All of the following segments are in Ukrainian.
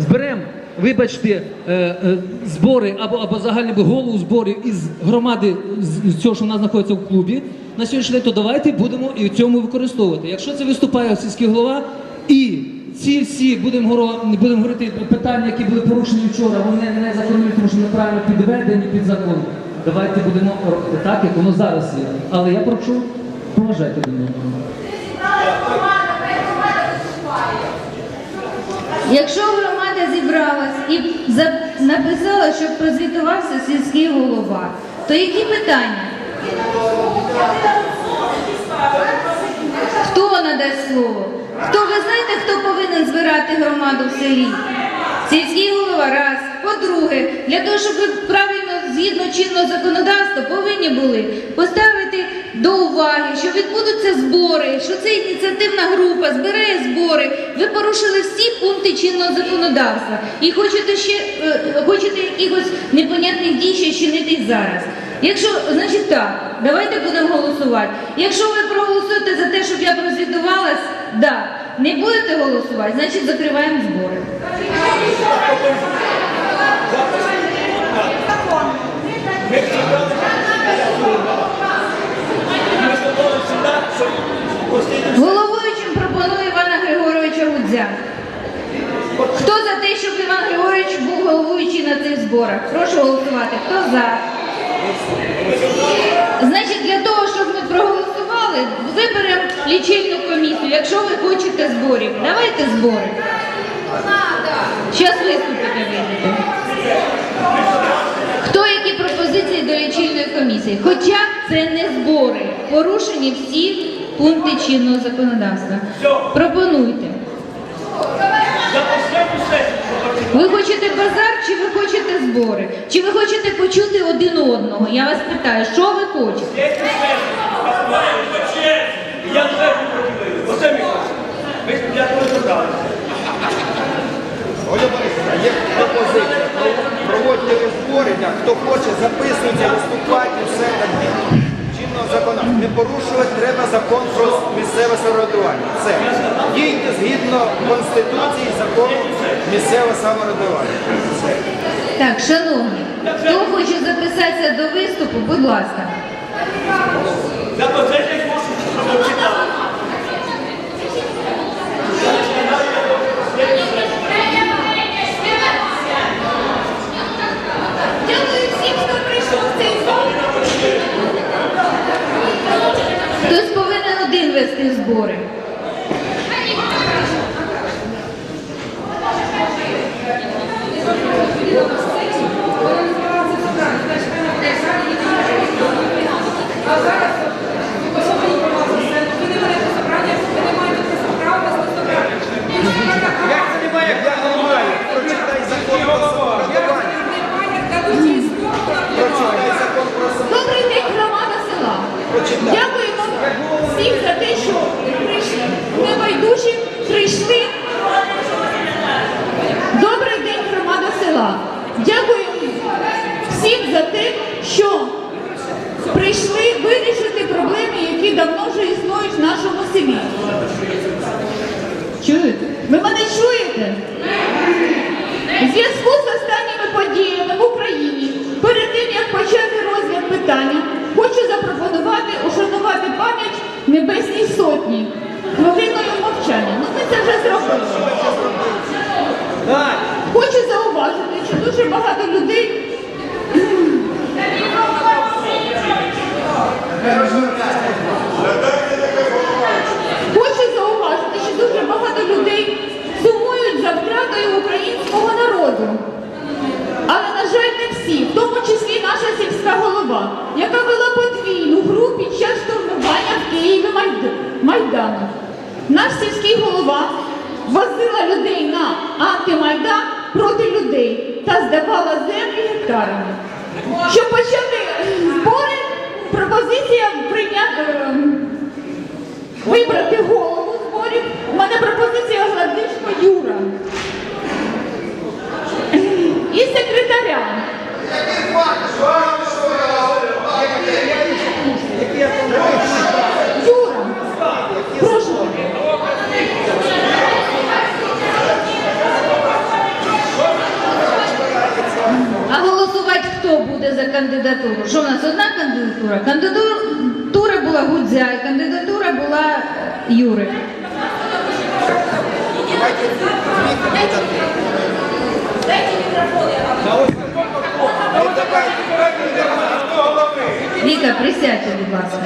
зберемо, вибачте, е, е, збори або, або загальний голову зборів із громади з, з цього, що в нас знаходиться в клубі, на сьогоднішній день, то давайте будемо і в цьому використовувати. Якщо це виступає сільський голова і ці всі будемо будемо говорити питання, які були порушені вчора, вони не законні, тому що неправильно підведені під закон. Давайте будемо робити так, як воно зараз є. Але я прошу, поважайте до мене. Якщо громада зібралась і написала, щоб прозвітувався сільський голова, то які питання? Хто надасть слово? Хто ви знаєте, хто повинен збирати громаду в селі? Сільський голова раз. По-друге, для того, щоб ви правильно згідно чинного законодавства повинні були поставити до уваги, що відбудуться збори, що це ініціативна група збирає збори. Ви порушили всі пункти чинного законодавства і хочете ще е, хочете якихось непонятних дій ще чинити зараз. Якщо, значить так, давайте будемо голосувати. Якщо ви проголосуєте за те, щоб я прозвітувалась, да. Не будете голосувати, значить закриваємо збори. Головуючим пропоную Івана Григоровича Гудзя. Хто за те, щоб Іван Григорович був головуючий на цих зборах? Прошу голосувати. Хто за? Значить, для того, щоб ми проголосували, виберемо лічильну комісію, якщо ви хочете зборів. Давайте збори. Зараз виступите вийдете. Хто які пропозиції до лічильної комісії? Хоча це не збори, порушені всі пункти чинного законодавства. Пропонуйте. Ви хочете базар чи ви хочете збори? Чи ви хочете почути один одного? Я вас питаю, що ви хочете? Я Оля Борисівна, є пропозиція. Проводьте так, хто хоче, записується, виступайте, все так чинного законодавства. Не порушувати треба закон про місцеве самоврядування. Все. Дійте згідно Конституції, закону місцевого самоврядування. Все. Так, шановні, хто хоче записатися до виступу, будь ласка. Я по це не можу, щоб читали. Дякую всім, хто прийшов в цей зал. Хтось повинен один вести збори. Як це немає, як я немає? Прочитай закон про самоврядування. Прочитай закон про самоврядування. Добрий день, громада села. Прочитай. Дякуємо всім за те, що прийшли. Небайдужі прийшли. Добрий день, громада села. Дякую всім за те, що прийшли вирішити проблеми, які давно вже існують в нашому селі. Чуєте? Ви мене чуєте? У зв'язку з останніми подіями в Україні, перед тим як почати розгляд питання, хочу запропонувати ушанувати пам'ять Небесній Сотні хвилиною мовчання. Ну ми це вже зробили. Хочу зауважити, що дуже багато людей. Хочу зауважити, що дуже багато людей сумують за втратою українського народу. Але, на жаль, не всі, в тому числі наша сільська голова, яка вела подвійну гру під час штурмування в Києві Майд- Майдану. Наш сільський голова возила людей на антимайдан проти людей та здавала землі гектарами. Щоб почати збори, пропозиція прийняти. Вибрати голову зборів. У мене пропозиція Гладишко Юра. І секретаря. Юра, прошу. Кандидатуру. Що в нас одна кандидатура? Кандидатура була Гудзя, кандидатура була е, Юри. Віка, присядьте, будь ласка.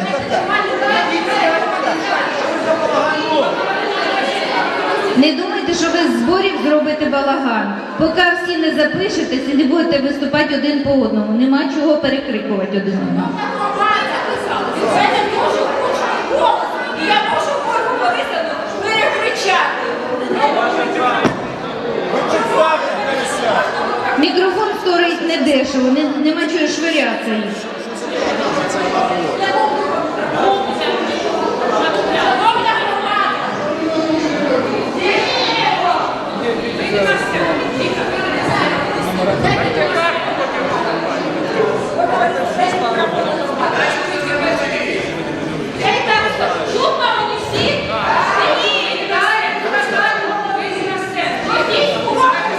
Не думайте, що ви з зборів зробите балаган. Поки всі не запишетесь і не будете виступати один по одному. Нема чого перекрикувати один одного. У мене дуже гучний голос, і я можу повисану перекричати. Мікрофон стоїть не дешево, нема чого швирятися їм. Шановна громада, чутно мені всі? Ні, так, так, ви на все. Ходіть, увагу,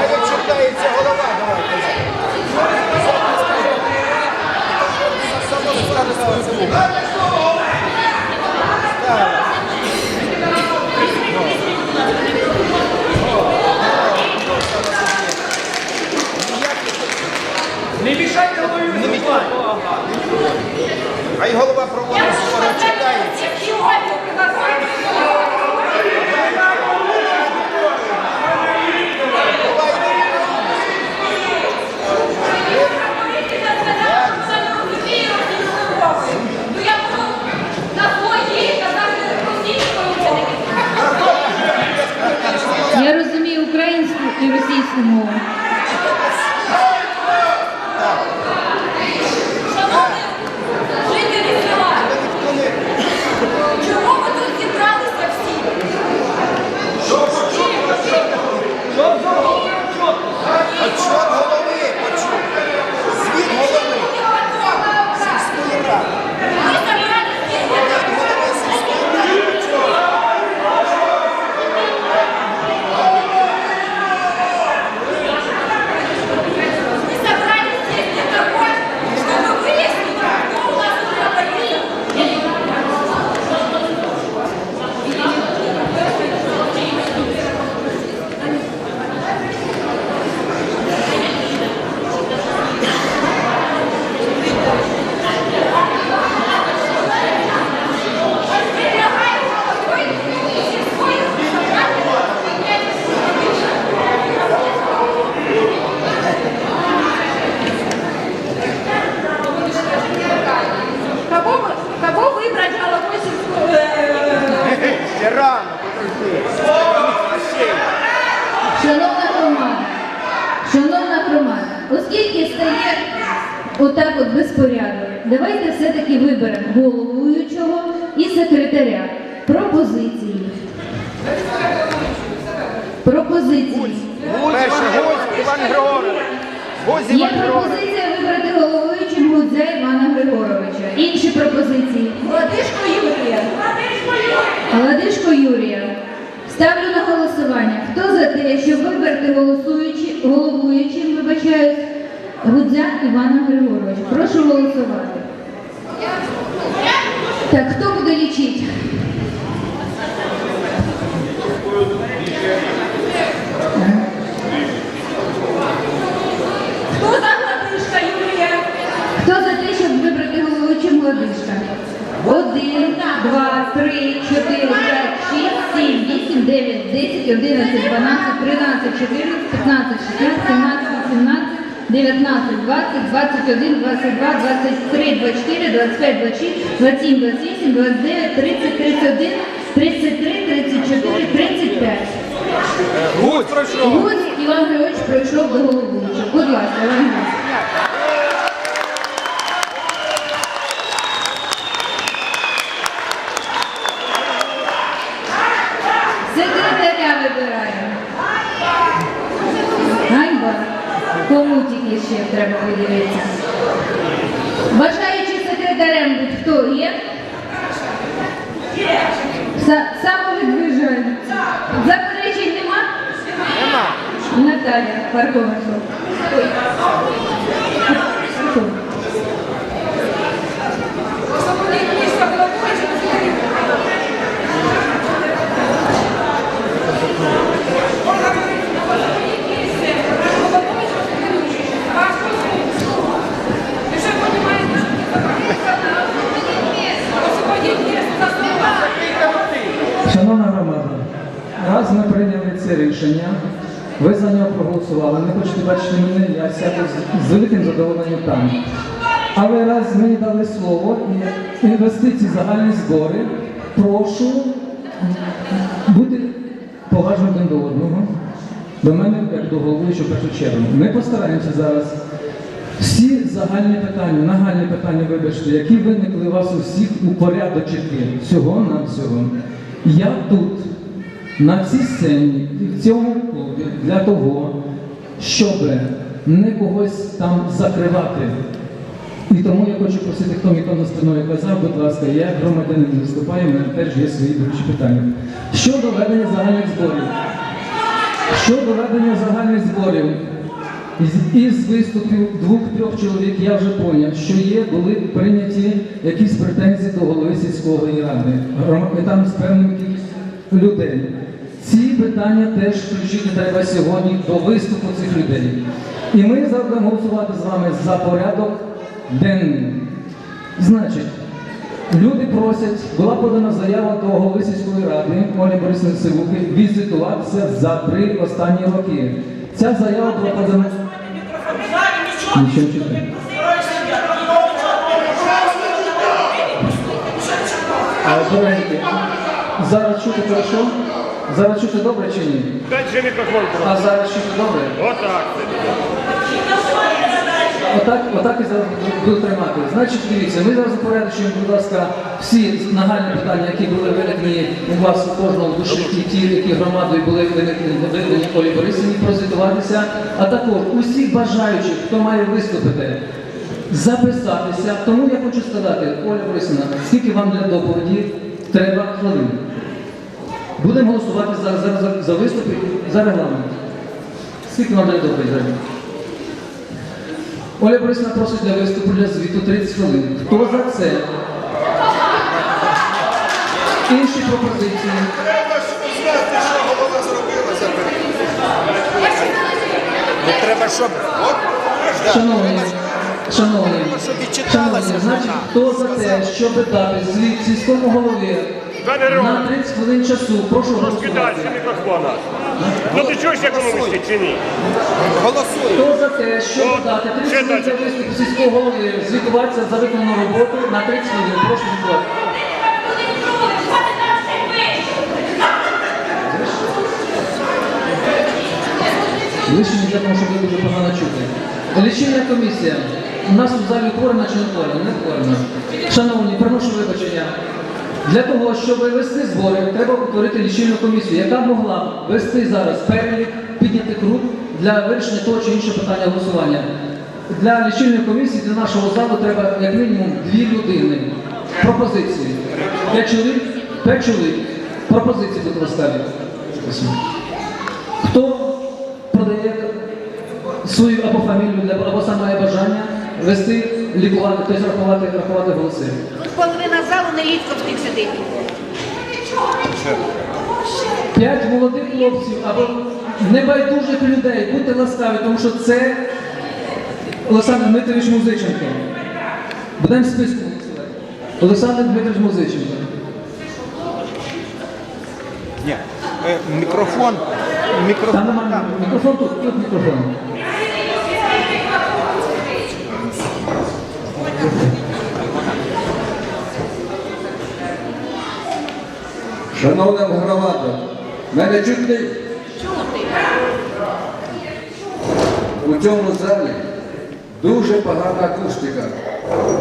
А як читається голова, давайте. Само скаже своє звук. Не мішайте голові виступати. А й голова проводить скоро читається. Я розумію українську і російську мову. Пропозиції. Є пропозиція вибрати головуючим Гудзя Івана Григоровича. Інші пропозиції. Владишко Юрія. Владишко Юрія. Юрія. Ставлю на голосування. Хто за те, щоб вибрати голосуючи, головуючим, вибачаюсь, Гудзя Івана Григоровича. Прошу голосувати. Так, хто буде лічити? Хто за Владишка Юрія? Хто за те, щоб вибрати головуючим Один, два, три, чотири, п'ять, шість, сім, вісім, дев'ять, десять, одинадцять, дванадцять, тринадцять, чотирнадцять, п'ятнадцять, шістнадцять, сімнадцять, вісімнадцять, дев'ятнадцять, двадцять, двадцять один, двадцять два, двадцять три, двадцять чотири, двадцять п'ять, двадцять шість, двадцять сім, двадцять вісім, двадцять дев'ять, тридцять, тридцять один, тридцять три, тридцять чотири, тридцять п'ять. Гусь пройшов. Гусь Іван Григорович пройшов до головуючого. Будь ласка, Іван Григорович. Тільки ще треба подивитися. Бажаючи секретарем будь хто є? Са- Самовідвижають. Заперечень нема? Нема. Наталя Пархоменко. Ой. Хто? Шановна громада, раз ми прийняли це рішення, ви за нього проголосували, не хочете бачити мене, я сяду з, великим задоволенням там. Але раз мені дали слово інвестиції, загальні збори, прошу бути поважним один до одного, до мене, як до головуючого в першу чергу. Ми постараємося зараз всі загальні питання, нагальні питання, вибачте, які виникли у вас усіх у порядочки всього на всього. Я тут, на цій сцені в цьому клубі для того, щоб не когось там закривати. І тому я хочу просити, хто мені там за спиною казав, будь ласка, я громадянин виступаю, в мене теж є свої болючі питання. Щодо ведення загальних зборів. Щодо ведення загальних зборів, із, із виступів двох-трьох чоловік я вже поняв, що є, були прийняті якісь претензії до голови сільської ради, там з певним кількістю людей. Ці питання теж включити треба сьогодні до виступу цих людей. І ми будемо голосувати з вами за порядок денний. Значить, Люди просять, була подана заява до голови сільської ради Олі Борисовни Сивухи візитуватися за три останні роки. Ця заява була подана. Нічого зараз чути хорошо? Зараз чути добре чи ні? Дай же мікрофон. А зараз чути добре? Отак. Отак, отак і зараз буду тримати. Значить, дивіться, ми зараз упорядочуємо, будь ласка, всі нагальні питання, які були виникнені у вас у кожного в душі, ті, ті, які громадою були виникнені видані Олі Борисівні, прозвітуватися, а також усіх бажаючих, хто має виступити, записатися. Тому я хочу сказати, Оля Борисівна, скільки вам для доповіді треба хвилин? Будемо голосувати за, за, за, за виступи за регламент. Скільки вам для доповіді? треба? Оля Борисівна просить для виступу для звіту 30 хвилин. Хто за це? Інші пропозиції. Ну треба, щоб Шановні, шановні, шановні, значить, хто за те, щоб дати звіт сільському голові на 30 хвилин часу, прошу голосувати. мікрофона. Ну ти чуєш, як воно висить чи ні? голосуємо. Хто за те, щоб О, 30 хвилин для виступу сільського голови, звітуватися за виконану роботу на 30 хвилин, прошу звітувати. Лишні для того, щоб ви дуже погано чути. Лічильна комісія. У нас у залі творена чи не творена? Не творена. Шановні, приношу вибачення. Для того, щоб вести збори, треба утворити лічильну комісію, яка могла вести зараз перелік, підняти рук для вирішення того чи іншого питання голосування. Для лічильної комісії, для нашого залу треба як мінімум дві людини. Пропозиції. П'ять чоловік? П'ять чоловік. Пропозиції будуть розставити. Хто продає свою або фамілію, або сам має бажання вести, лікувати, тобто рахувати, рахувати голоси. Половина залу не літковських сидить. П'ять молодих хлопців або небайдужих людей, будьте ласкаві, тому що це Олександр Дмитрович Музиченко. Будемо в списку. Олександр Дмитрович Музиченко. Ні. Е, Мікрофон. Там Мікрофон. немає мікрофон тут, тут мікрофон. Шановна громада, мене чути у цьому залі дуже погана акустика.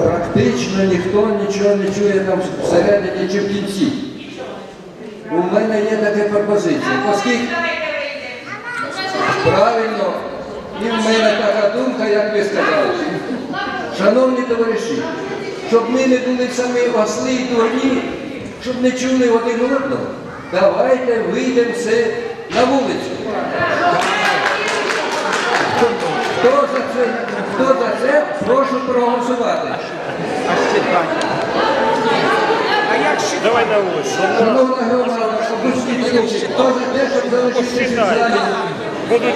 Практично ніхто нічого не чує там всередині чи в кінці. У мене є така пропозиція. Оскільки правильно, і в мене така думка, як ви сказали. Шановні товариші, щоб ми не були самі осли і дурні, щоб не чули один одного, давайте вийдемо все на вулицю. Хто за це, хто за це, прошу проголосувати. А ще Давай на вулицю. Шановна громада, опустіть руки. Хто за те, щоб залишитися в залі? Будуть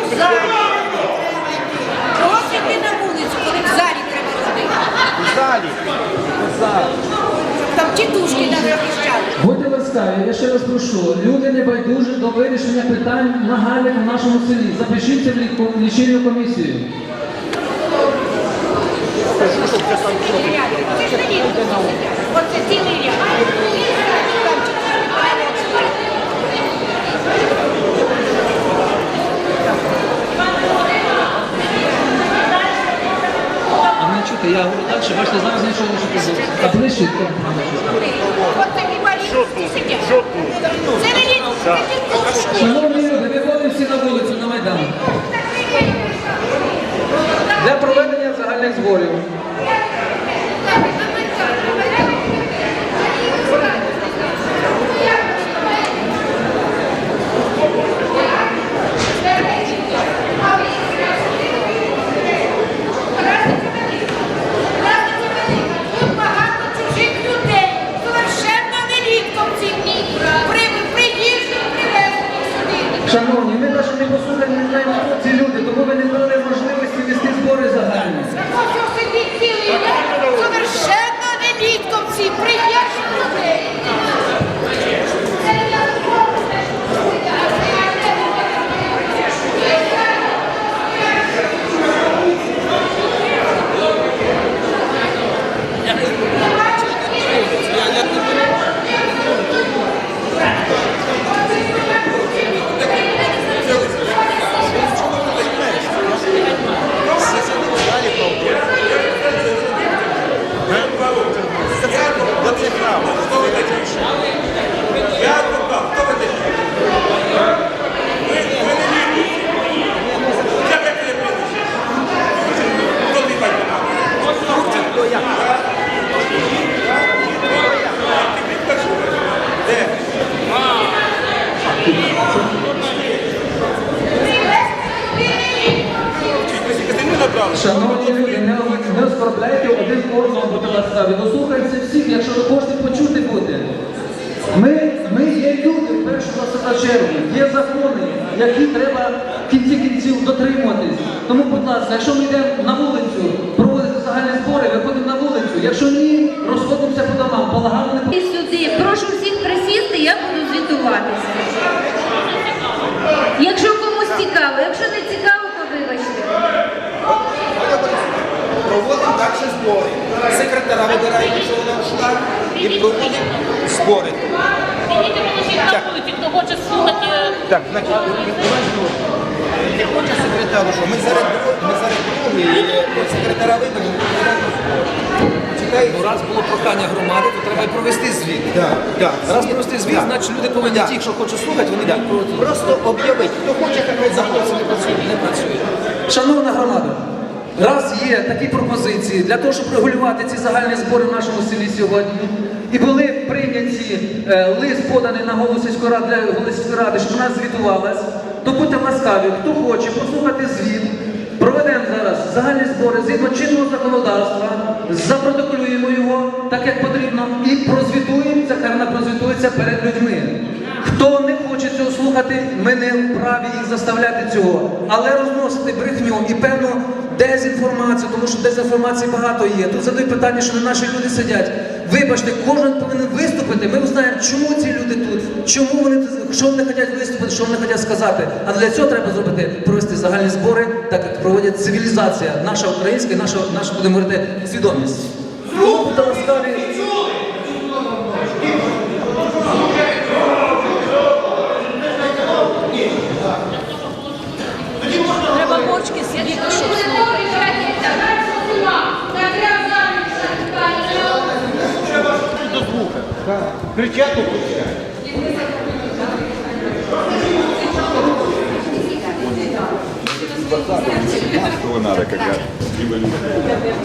Чого ж йти на вулицю, коли в залі треба робити? Залі. Там тітушки нас захищали. Будьте ласкаві, я ще раз прошу. Люди не байдужі до вирішення питань нагальних в нашому селі. Запишіться в лічильну комісію. Оце цілий ряд. Чути, я говорю так, що бачите, зараз нічого не чути. А ближче. Шановні люди, виходимо всі на вулицю на Майдан. Для проведення загальних зборів. Тут багато чужих людей, совершенно не літковці. При- Приїжджі привезли сюди. Шановні, ми навіть не послухали, не знаємо, хто ці люди, тому ви не дали можливості вести збори загальні. Совершенно не літковці, приїжджі людей. Я адвокат, хто ви такі? Ви, ви не лікуєте. Як я тебе прізвище? Хто твій батько? Хто я? Ти підпишеш? Де? Чи ви стільки землі набрали? Шановні люди, не, не оскорбляйте один одного, будьте ласкаві. Дослухайтеся всіх, якщо ви хочете почути бути. Ми, ми є люди, в першу чергу, є закони, які треба в кінці кінців дотримуватись. Тому, будь ласка, якщо ми йдемо на вулицю, проводити загальні збори, виходимо на вулицю. Якщо ні, розходимося по домам, балагану не сюди. Прошу всіх присісти, я буду звітуватися. Якщо комусь цікаво, якщо не цікаво, то вибачте. Проводимо далі збори. Секретара вибираємо, що вона в штат, і проводимо збори. Положіть на вулиці, хто хоче слухати. Так, значить, не хоче секретару, що ми зараз ми зараз другі, і секретара виберемо. Чекай, Ну, раз було прохання громади, то треба і провести звіт. Так, так. Раз провести звіт, Так. значить люди повинні Так. ті, хто хоче слухати, вони Так. будуть. Просто об'явити, хто хоче, хай заходить. Не працює, не працює. Шановна громада, раз є такі пропозиції для того, щоб регулювати ці загальні збори в нашому селі сьогодні, і були прийняті е, лист поданий на голову сільської ради ради, щоб вона звітувалась, то будьте ласкаві, хто хоче послухати звіт. Проведемо зараз загальні збори згідно чинного законодавства, запротоколюємо його так, як потрібно, і прозвітуємо, хай вона прозвітується перед людьми. Хто не хоче цього слухати, ми не вправі їх заставляти цього. Але розносити брехню і певну дезінформацію, тому що дезінформації багато є. Тут задають питання, що не наші люди сидять. Вибачте, кожен повинен виступити. Ми знаємо, чому ці люди тут, чому вони що вони хочуть виступити, що вони хочуть сказати. А для цього треба зробити провести загальні збори, так як проводять цивілізація, наша українська, наша, наша будемо говорити, свідомість. Тому будьте ласкаві. Треба мовчки сидіти, щоб слухати. Кричати революция.